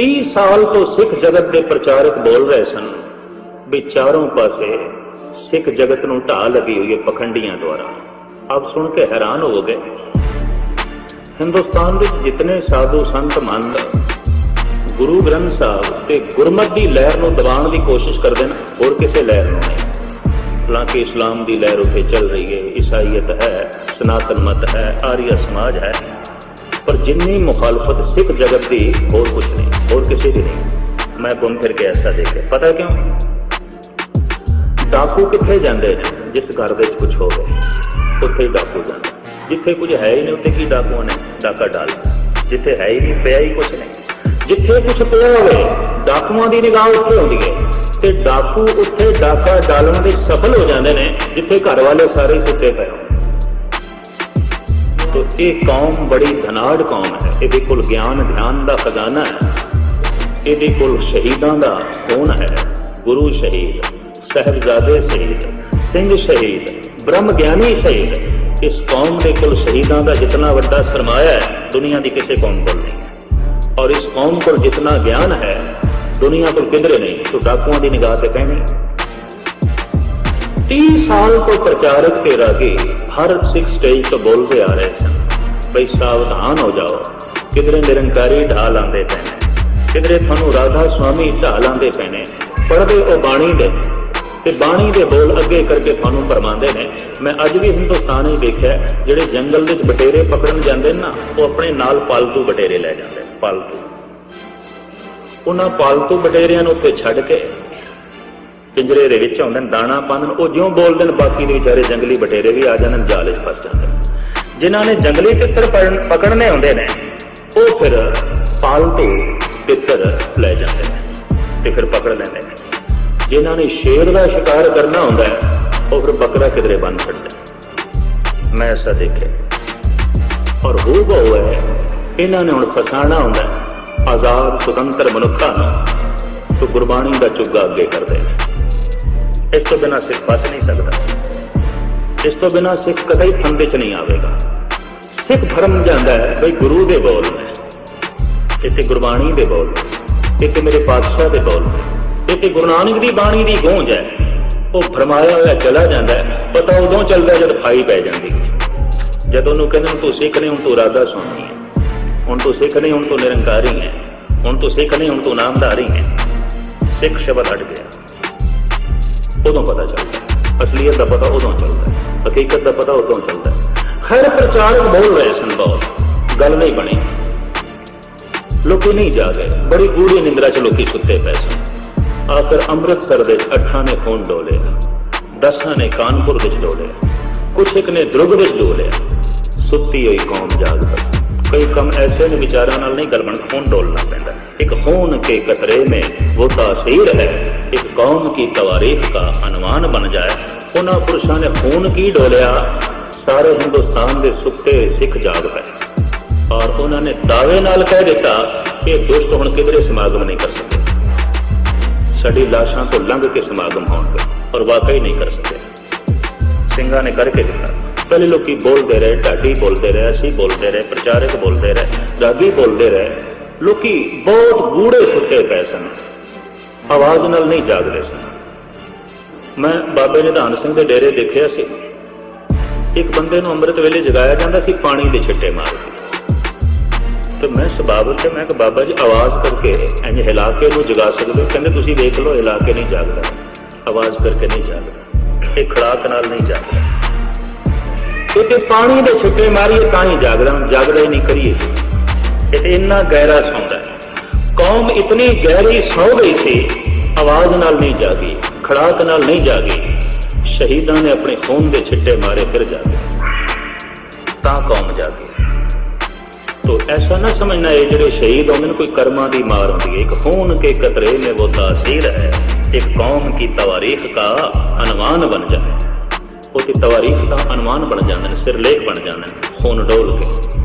ਸਾਲ ਤੋਂ ਸਿੱਖ ਜਗਤ ਦੇ ਪ੍ਰਚਾਰਕ ਬੋਲ ਰਹੇ ਸਨ ਵੀ ਚਾਰੋਂ ਪਾਸੇ ਸਿੱਖ ਜਗਤ ਨੂੰ ਢਾਹ ਲੱਗੀ ਹੋਈ ਹੈ ਪਖੰਡੀਆਂ ਦੁਆਰਾ। ਆਪ ਸੁਣ ਕੇ ਹੈਰਾਨ ਹੋ ਗਏ। ਹਿੰਦੁਸਤਾਨ ਵਿੱਚ ਜਿਤਨੇ ਸਾਧੂ ਸੰਤ ਮੰਦ, ਗੁਰੂ ਗ੍ਰੰਥ ਸਾਹਿਬ ਤੇ ਗੁਰਮਤ ਦੀ ਲਹਿਰ ਨੂੰ ਦਬਾਉਣ ਦੀ ਕੋਸ਼ਿਸ਼ ਕਰਦੇ ਨੇ, ਹੋਰ ਕਿਸੇ ਲਹਿਰ ਨੂੰ ਹਾਲਾਂਕਿ ਇਸਲਾਮ ਦੀ ਲਹਿਰ ਉੱਤੇ ਚੱਲ ਰਹੀ ਹੈ, ਈਸਾਈਅਤ ਹੈ, ਸਨਾਤਨ ਮਤ ਹੈ, ਆਰੀਆ ਸਮਾਜ ਹੈ। ਪਰ ਜਿੰਨੀ ਮੁਖਾਲਫਤ ਸਿੱਖ ਜਗਤ ਦੀ, ਹੋਰ ਕੁਝ ਨਹੀਂ, ਹੋਰ ਕਿਸੇ ਦੀ ਨਹੀਂ। ਮੈਂ ਘੁੰਮ ਫਿਰ ਕੇ ਐਸਾ ਦੇਖਿਆ ਪਤਾ ਕਿਉਂ? ਡਾਕੂ ਕਿੱਥੇ ਜਾਂਦੇ ਨੇ, ਜਿਸ ਘਰ ਵਿੱਚ ਕੁਝ ਹੋਵੇ? ਉੱਥੇ ਹੀ ਡਾਕੂ ਜਾਂਦੇ ਜਿੱਥੇ ਕੁਝ ਹੈ ਹੀ ਨਹੀਂ, ਉੱਥੇ ਕੀ ਡਾਕੂਆਂ ਨੇ? ਡਾਕਾ ਡਾਲ। ਜਿੱਥੇ ਹੈ ਹੀ ਨਹੀਂ, ਪਿਆ ਹੀ ਕੁਝ ਨਹੀਂ। ਜਿੱਥੇ ਕੁਝ ਪਿਆ ਹੋਵੇ, ਡਾਕੂਆਂ ਦੀ ਨਿਗਾਹ ਉੱਥੇ ਹੁੰਦੀ ਹੈ। ਤੇ ਡਾਕੂ ਉੱਥੇ ਡਾਕਾ ਡਾਲਣ ਦੇ ਸਫਲ ਹੋ ਜਾਂਦੇ ਨੇ, ਜਿੱਥੇ ਘਰ ਵਾਲੇ ਸਾਰੇ ਹੀ ਸੁੱਤੇ ਪਏ ਹੋਣ। ਤੋ ਇਹ ਕੌਮ ਬੜੀ ਧਨਾੜ ਕੌਮ ਹੈ। ਇਹਦੇ ਕੋਲ ਗਿਆਨ ਧਿਆਨ ਦਾ ਖਜ਼ਾਨਾ ਹੈ। ਇਹਦੇ ਕੋਲ ਸ਼ਹੀਦਾਂ ਦਾ ਖੂਨ ਹੈ। ਗੁਰੂ ਸ਼ਹੀਦ, ਸਹਿਬਜ਼ਾਦੇ ਸ਼ਹੀਦ, ਸਿੰਘ ਸ਼ਹੀਦ, ਬ੍ਰਹਮ ਗਿਆਨੀ ਸ਼ਹੀਦ। ਇਸ ਕੌਮ ਦੇ ਕੋਲ ਸ਼ਹੀਦਾਂ ਦਾ ਜਿਤਨਾ ਵੱਡਾ ਸਰਮਾਇਆ ਹੈ, ਦੁਨੀਆ ਦੀ ਕਿਸੇ ਕੌਮ ਕੋਲ ਨਹੀਂ। ਔਰ ਇਸ ਕੌਮ ਕੋਲ ਜਿਤਨਾ ਗਿਆਨ ਹੈ, ਦੁਨੀਆ ਕੋਲ ਕਿਧਰੇ ਨਹੀਂ? ਤੋ ਡਾਕੂਆਂ ਦੀ ਨਿਗਾਹ ਤੇ ਕਹਿਣੀ 30 ਸਾਲ ਤੋਂ ਪ੍ਰਚਾਰਕ ਤੇ ਰਾਗੇ ਹਰ ਸਿੱਖ ਸਟੇਜ ਤੋਂ ਬੋਲਦੇ ਆ ਰਹੇ ਸਨ। ਬਈ ਸਾਵਧਾਨ ਹੋ ਜਾਓ। ਕਿਧਰੇ ਨਿਰੰਕਾਰੀ ਢਾਲ ਆਂਦੇ ਪੈਣੇ। ਕਿਧਰੇ ਤੁਹਾਨੂੰ ਰਾਧਾ ਸੁਆਮੀ ਢਾਲ ਆਂਦੇ ਪੈਣੇ। ਨੇ ਪੜਦੇ ਉਹ ਬਾਣੀ ਦੇ। ਤੇ ਬਾਣੀ ਦੇ ਬੋਲ ਅੱਗੇ ਕਰਕੇ ਤੁਹਾਨੂੰ ਫਰਮਾਉਂਦੇ ਨੇ, ਮੈਂ ਅੱਜ ਵੀ ਹਿੰਦੁਸਤਾਨ ਹੀ ਦੇਖਿਆ, ਜਿਹੜੇ ਜੰਗਲ ਵਿੱਚ ਬਟੇਰੇ ਪਕੜਨ ਜਾਂਦੇ ਨੇ ਨਾ, ਉਹ ਆਪਣੇ ਨਾਲ ਪਾਲਤੂ ਬਟੇਰੇ ਲੈ ਜਾਂਦੇ ਪਾਲਤੂ। ਉਹਨਾਂ ਪਾਲਤੂ ਬਟੇਰਿਆਂ ਨੂੰ ਉੱਥੇ ਛੱਡ ਕੇ ਪਿੰਜਰੇ ਦੇ ਵਿੱਚ ਆਉਂਦੇ ਨੇ, ਦਾਣਾ ਪਾਉਂਦੇ ਨੇ, ਉਹ ਜਿਉਂ ਬੋਲਦੇ ਨੇ, ਬਾਕੀ ਦੇ ਵਿਚਾਰੇ ਜੰਗਲੀ ਬਟੇਰੇ ਵੀ ਆ ਜਾਂਦੇ ਨੇ, ਜਾਲ ਵਿੱਚ ਫਸ ਜਾਂਦੇ ਨੇ। ਜਿਨ੍ਹਾਂ ਨੇ ਜੰਗਲੀ ਤਿੱਤਰ ਪੜਨ- ਪਕੜਨੇ ਹੁੰਦੇ ਨੇ, ਉਹ ਫਿਰ ਪਾਲਤੂ ਤਿੱਤਰ ਲੈ ਜਾਂਦੇ ਨੇ ਤੇ ਫਿਰ ਪਕੜ ਲੈਂਦੇ ਨੇ। ਜਿਨ੍ਹਾਂ ਨੇ ਸ਼ੇਰ ਦਾ ਸ਼ਿਕਾਰ ਕਰਨਾ ਹੁੰਦਾ ਹੈ, ਉਹ ਫਿਰ ਬੱਕਰਾ ਕਿਧਰੇ ਬੰਨ ਛੱਡਦੇ ਮੈਂ ਐਸਾ ਦੇਖਿਆ। ਔਰ ਹੋ ਬਹੁ ਹੈ, ਇਹਨਾਂ ਨੇ ਹੁਣ ਫਸਾਣਾ ਹੁੰਦਾ ਆਜ਼ਾਦ ਸੁਤੰਤਰ ਮਨੁੱਖਾਂ ਨੂੰ, ਤੋਂ ਗੁਰਬਾਣੀ ਦਾ ਚੁੱਗਾ ਅੱਗੇ ਕਰਦੇ ਨੇ। ਇਸ ਤੋਂ ਬਿਨਾਂ ਸਿੱਖ ਫਸ ਨਹੀਂ ਸਕਦਾ। ਇਸ ਤੋਂ ਬਿਨਾਂ ਸਿੱਖ ਕਦੇ ਫੰਦੇ 'ਚ ਨਹੀਂ ਆਵੇਗਾ। ਸਿੱਖ ਭਰਮ ਜਾਂਦਾ ਹੈ, ਬਈ ਗੁਰੂ ਦੇ ਬੋਲ ਨੇ ਇਹ ਗੁਰਬਾਣੀ ਦੇ ਬੋਲ ਇੱਥੇ ਮੇਰੇ ਪਾਤਸ਼ਾਹ ਦੇ ਬੋਲ ਇੱਥੇ ਗੁਰੂ ਨਾਨਕ ਦੀ ਬਾਣੀ ਦੀ ਗੂੰਜ ਹੈ। ਉਹ ਫਰਮਾਇਆ ਹੋਇਆ ਚਲਾ ਜਾਂਦਾ ਹੈ, ਪਤਾ ਉਦੋਂ ਚੱਲਦਾ ਜਦ ਫਾਈ ਪੈ ਜਾਂਦੀ ਹੈ। ਜਦ ਉਹਨੂੰ ਕਹਿੰਦੇ ਹੁਣ ਤੂੰ ਸਿੱਖ ਨਹੀਂ ਹੁਣ ਤੂੰ ਰਾਧਾ ਸੁਣਨੀ ਹੈ। ਹੁਣ ਤੂੰ ਸਿੱਖ ਨਹੀਂ ਹੁਣ ਤੂੰ ਨਿਰੰਕਾਰੀ ਹੈ। ਹੁਣ ਤੂੰ ਸਿੱਖ ਨਹੀਂ ਹੁਣ ਤੂੰ ਨਾਮਧਾਰੀ ਹੈ। ਸਿੱਖ ਸ਼ਬਦ ਹਟ ਗਿਆ। ਉਦੋਂ ਪਤਾ ਚੱਲਦਾ ਅਸਲੀਅਤ ਦਾ ਪਤਾ ਉਦੋਂ ਚੱਲਦਾ ਹਕੀਕਤ ਦਾ ਪਤਾ ਉਦੋਂ ਚੱਲਦਾ ਖੈਰ ਪ੍ਰਚਾਰਕ ਬੋਲ ਰਹੇ ਸਨ ਬਹੁਤ। ਗੱਲ ਨਹੀਂ ਬਣੀ। ਲੋਕੀ ਨਹੀਂ ਜਾ ਗਏ ਬੜੀ ਗੂੜੀ ਨਿੰਦਰਾ ਚ ਲੋਕੀ ਕੁੱਤੇ ਪੈ ਆਖਰ ਅੰਮ੍ਰਿਤਸਰ ਦੇ ਅੱਠਾਂ ਨੇ ਖੂਨ ਡੋਲੇ ਦਸਾਂ ਨੇ ਕਾਨਪੁਰ ਵਿੱਚ ਡੋਲੇ ਕੁਛ ਇੱਕ ਨੇ ਦਰੁਗ ਵਿੱਚ ਡੋਲੇ ਸੁੱਤੀ ਹੋਈ ਕੌਮ ਜਾਗਦਾ ਕਈ ਕੰਮ ਐਸੇ ਨੇ ਵਿਚਾਰਾਂ ਨਾਲ ਨਹੀਂ ਗਲਵਣ ਖੂਨ ਡੋਲਣਾ ਪੈਂਦਾ ਇੱਕ ਖੂਨ ਕੇ ਕਤਰੇ ਮੇ ਵੋ ਤਾਸੀਰ ਹੈ। कौम की तवारीख का अनवान बन जाए उन्होंने पुरुषों ने खून की डोलिया सारे हिंदुस्तान के सुखते सिख जाग पए और उन्होंने दावे नाल कह दिता कि दुष्ट हूँ किधरे समागम नहीं कर सकते सड़ी लाशा को लंघ के समागम हो और वाकई नहीं कर सके सिंगा ने करके दिता पहले लोग बोलते रहे ढाडी बोलते रहे असी बोलते रहे प्रचारक बोलते रहे रागी बोलते रहे लोग बहुत गूढ़े सुते पै सन ਆਵਾਜ਼ ਨਾਲ ਨਹੀਂ ਜਾਗ ਰਹੇ ਸਨ ਮੈਂ ਬਾਬੇ ਨਿਧਾਨ ਸਿੰਘ ਦੇ ਡੇਰੇ ਦੇਖਿਆ ਸੀ। ਇੱਕ ਬੰਦੇ ਨੂੰ ਅੰਮ੍ਰਿਤ ਵੇਲੇ ਜਗਾਇਆ ਜਾਂਦਾ ਸੀ, ਪਾਣੀ ਦੇ ਛਿੱਟੇ ਮਾਰ ਕੇ। ਤੇ ਮੈਂ ਸੁਭਾਵ ਤੇ ਮੈਂ ਕਿ ਬਾਬਾ ਜੀ, ਆਵਾਜ਼ ਕਰਕੇ ਇੰਜ ਹਿਲਾ ਕੇ ਇਹਨੂੰ ਜਗਾ ਸਕਦੇ ਹੋ? ਕਹਿੰਦੇ, ਤੁਸੀਂ ਦੇਖ ਲਓ, ਹਿਲਾ ਕੇ ਨਹੀਂ ਜਾਗਦਾ। ਆਵਾਜ਼ ਕਰਕੇ ਨਹੀਂ ਜਾਗਦਾ। ਇਹ ਖੜਾਕ ਨਾਲ ਨਹੀਂ ਜਾਗਦਾ। ਇਹ ਤੇ ਪਾਣੀ ਦੇ ਛਿੱਟੇ ਮਾਰੀਏ, ਤਾਂ ਹੀ ਜਾਗਦਾ। ਜਾਗਦਾ ਹੀ ਨਹੀਂ ਕਰੀਏ। ਇਹ ਤੇ ਇੰਨਾ ਗਹਿਰਾ ਸੌਂਦਾ ਕੌਮ ਇਤਨੀ ਗਹਿਰੀ ਸੌ ਗਈ ਸੀ, ਆਵਾਜ਼ ਨਾਲ ਨਹੀਂ ਜਾਗੀ, ਖੜਾਕ ਨਾਲ ਨਹੀਂ ਜਾਗੀ। ਸ਼ਹੀਦਾਂ ਨੇ ਆਪਣੇ ਖੂਨ ਦੇ ਛਿੱਟੇ ਮਾਰੇ ਫਿਰ ਜਾਗੇ। ਤਾਂ ਕੌਮ ਜਾਗੇ। ਤੋ ਐਸਾ ਨਾ ਸਮਝਣਾ ਇਹ ਜਿਹੜੇ ਸ਼ਹੀਦ ਉਹਨਾਂ ਨੂੰ ਕੋਈ ਕਰਮਾਂ ਦੀ ਮਾਰ ਹੁੰਦੀ ਹੈ ਇੱਕ ਖੂਨ ਕੇ ਕਤਰੇ ਨੇ ਉਹ ਤਾਸੀਰ ਹੈ। ਇੱਕ ਕੌਮ ਕੀ ਤਾਰੀਖ ਦਾ ਅਨਵਾਨ ਬਣ ਜਾਏ। ਉਹਦੀ ਤਵਾਰੀਖ ਦਾ ਅਨਵਾਨ ਬਣ ਜਾਂਦਾ ਸਿਰਲੇਖ ਬਣ ਜਾਂਦਾ ਹੈ, ਖੂਨ ਡੋਲ ਕੇ।